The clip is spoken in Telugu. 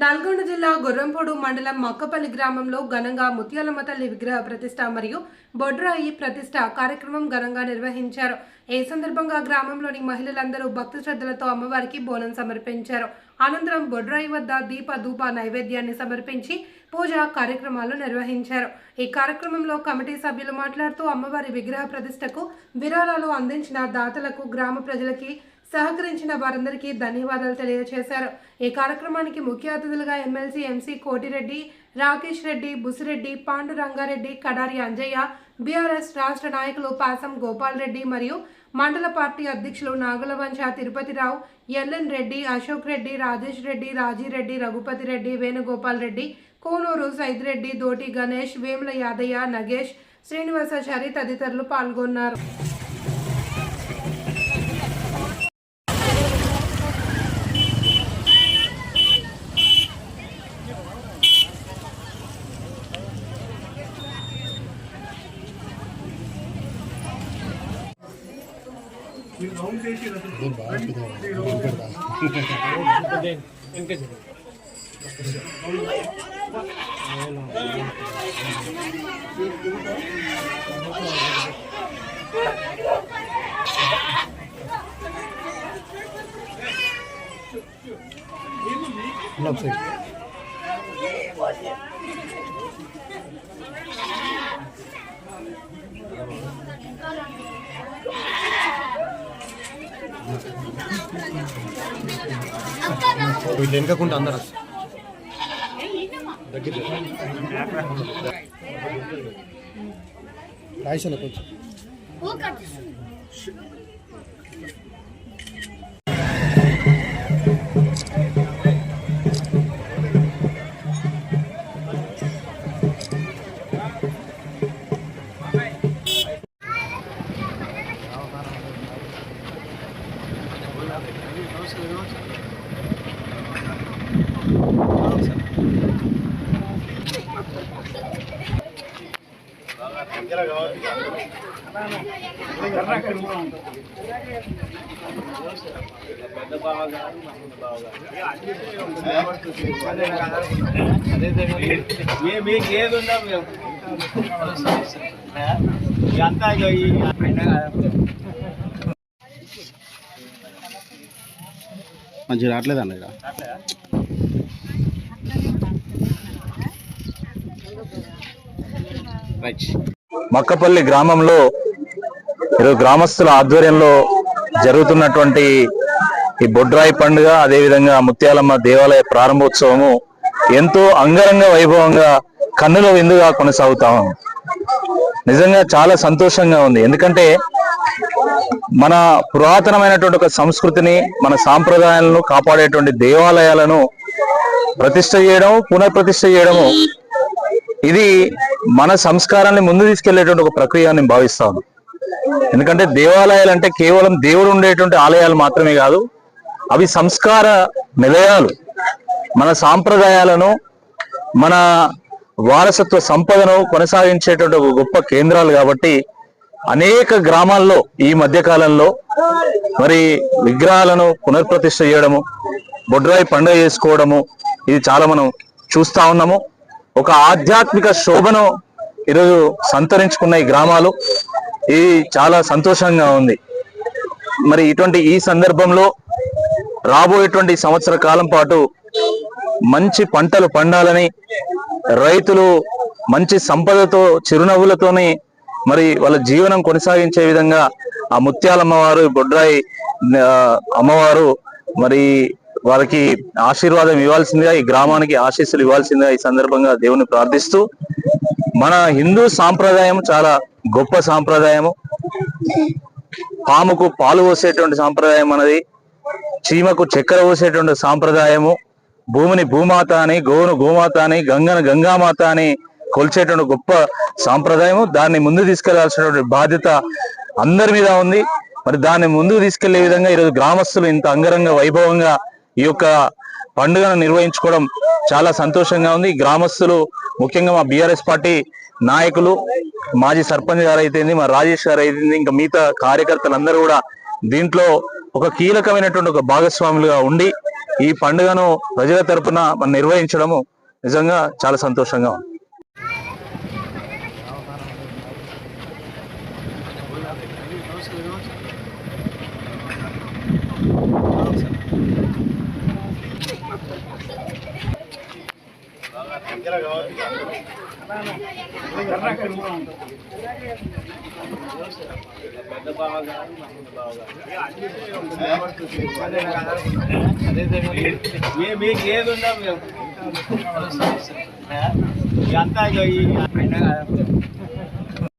నల్గొండ జిల్లా గుర్రంపొడు మండలం మక్కపల్లి గ్రామంలో ఘనంగా ముత్యాలమ్మ తల్లి విగ్రహ ప్రతిష్ట మరియు బొడ్రాయి ప్రతిష్ట కార్యక్రమం ఘనంగా నిర్వహించారు. ఈ సందర్భంగా గ్రామంలోని మహిళలందరూ భక్తి శ్రద్ధలతో అమ్మవారికి బోనం సమర్పించారు. అనంతరం బొడ్రాయి వద్ద దీప ధూప నైవేద్యాన్ని సమర్పించి పూజా కార్యక్రమాలు నిర్వహించారు. ఈ కార్యక్రమంలో కమిటీ సభ్యులు మాట్లాడుతూ అమ్మవారి విగ్రహ ప్రతిష్టకు విరాళాలు అందించిన దాతలకు గ్రామ ప్రజలకి సహకరించిన వారందరికీ ధన్యవాదాలు తెలియజేశారు. ఈ కార్యక్రమానికి ముఖ్య అతిథులుగా MLC MC Kotireddy Rakesh Reddy Busireddy Pandu Rangareddy Kadari Anjaiah BRS రాష్ట్ర నాయకులు పాసం గోపాల్ రెడ్డి మరియు మండల పార్టీ అధ్యక్షులు నాగులవంచ తిరుపతిరావు ఎల్ఎన్ రెడ్డి అశోక్ రెడ్డి రాజేష్ రెడ్డి రాజీరెడ్డి రఘుపతి రెడ్డి వేణుగోపాల్ రెడ్డి కోనూరు సైదిరెడ్డి దోటి గణేష్ వేముల యాదయ్య నగేష్ శ్రీనివాసాచారి తదితరులు పాల్గొన్నారు. నేను బాగా Love sick. వీళ్ళు వెనకకుండా అందరు. రాయిసలో కొంచెం. ఏ మీకు ఏది ఉందా? మేము అంతా ఈ మంచిగా రావట్లేదు అన్న ఇక్కడ? రైట్ మక్కపల్లి గ్రామంలో ఈరోజు గ్రామస్తుల ఆధ్వర్యంలో జరుగుతున్నటువంటి ఈ బొడ్రాయి పండుగ అదేవిధంగా ముత్యాలమ్మ దేవాలయ ప్రారంభోత్సవము ఎంతో అంగరంగ వైభవంగా కన్నుల విందుగా కొనసాగుతా ఉంది. నిజంగా చాలా సంతోషంగా ఉంది. ఎందుకంటే మన పురాతనమైనటువంటి ఒక సంస్కృతిని మన సాంప్రదాయాలను కాపాడేటువంటి దేవాలయాలను ప్రతిష్ట చేయడం పునఃప్రతిష్ట చేయడము ఇది మన సంస్కారాన్ని ముందు తీసుకెళ్ళేటువంటి ఒక ప్రక్రియ నేను భావిస్తాను ఎందుకంటే దేవాలయాలు అంటే కేవలం దేవుడు ఉండేటువంటి ఆలయాలు మాత్రమే కాదు అవి సంస్కార నిలయాలు. మన సాంప్రదాయాలను మన వారసత్వ సంపదను కొనసాగించేటువంటి ఒక గొప్ప కేంద్రాలు కాబట్టి అనేక గ్రామాల్లో ఈ మధ్య కాలంలో మరి విగ్రహాలను పునర్ప్రతిష్ఠ చేయడము బొడ్రాయి పండుగ చేసుకోవడము ఇది చాలా మనం చూస్తా ఉన్నాము. ఒక ఆధ్యాత్మిక శోభను ఈరోజు సంతరించుకున్న ఈ గ్రామాలు. ఇది చాలా సంతోషంగా ఉంది. మరి ఇటువంటి ఈ సందర్భంలో రాబోయేటువంటి సంవత్సర కాలం పాటు మంచి పంటలు పండాలని రైతులు మంచి సంపదతో చిరునవ్వులతోని మరి వాళ్ళ జీవనం కొనసాగించే విధంగా ఆ ముత్యాలమ్మవారు బొడ్రాయి అమ్మవారు మరి వారికి ఆశీర్వాదం ఇవ్వాల్సిందిగా ఈ గ్రామానికి ఆశీస్సులు ఇవ్వాల్సిందిగా ఈ సందర్భంగా దేవుని ప్రార్థిస్తూ మన హిందూ సాంప్రదాయం చాలా గొప్ప సాంప్రదాయము. పాముకు పాలు పోసేటువంటి సాంప్రదాయం మనది చీమకు చక్కెర పోసేటువంటి సాంప్రదాయము. భూమిని భూమాత అని గోవును గోమాత అని గంగను గంగామాత అని కొలిచేటువంటి గొప్ప సాంప్రదాయము. దాన్ని ముందు తీసుకెళ్ళాల్సినటువంటి బాధ్యత అందరి మీద ఉంది. మరి దాన్ని ముందుకు తీసుకెళ్ళే విధంగా ఈరోజు గ్రామస్తులు ఇంత అంగరంగ వైభవంగా ఈ యొక్క పండుగను నిర్వహించుకోవడం చాలా సంతోషంగా ఉంది. గ్రామస్తులు ముఖ్యంగా మా బీఆర్ఎస్ పార్టీ నాయకులు మాజీ సర్పంచ్ గారు అయితేంది మా రాజేష్ గారు అయితేంది ఇంకా మిగతా కార్యకర్తలందరూ కూడా దీంట్లో ఒక కీలకమైనటువంటి ఒక భాగస్వాములుగా ఉండి ఈ పండుగను ప్రజల తరపున మనం నిర్వహించడము నిజంగా చాలా సంతోషంగా ఉంది. ఏ మీకు ఏది ఉందా మేము అంతా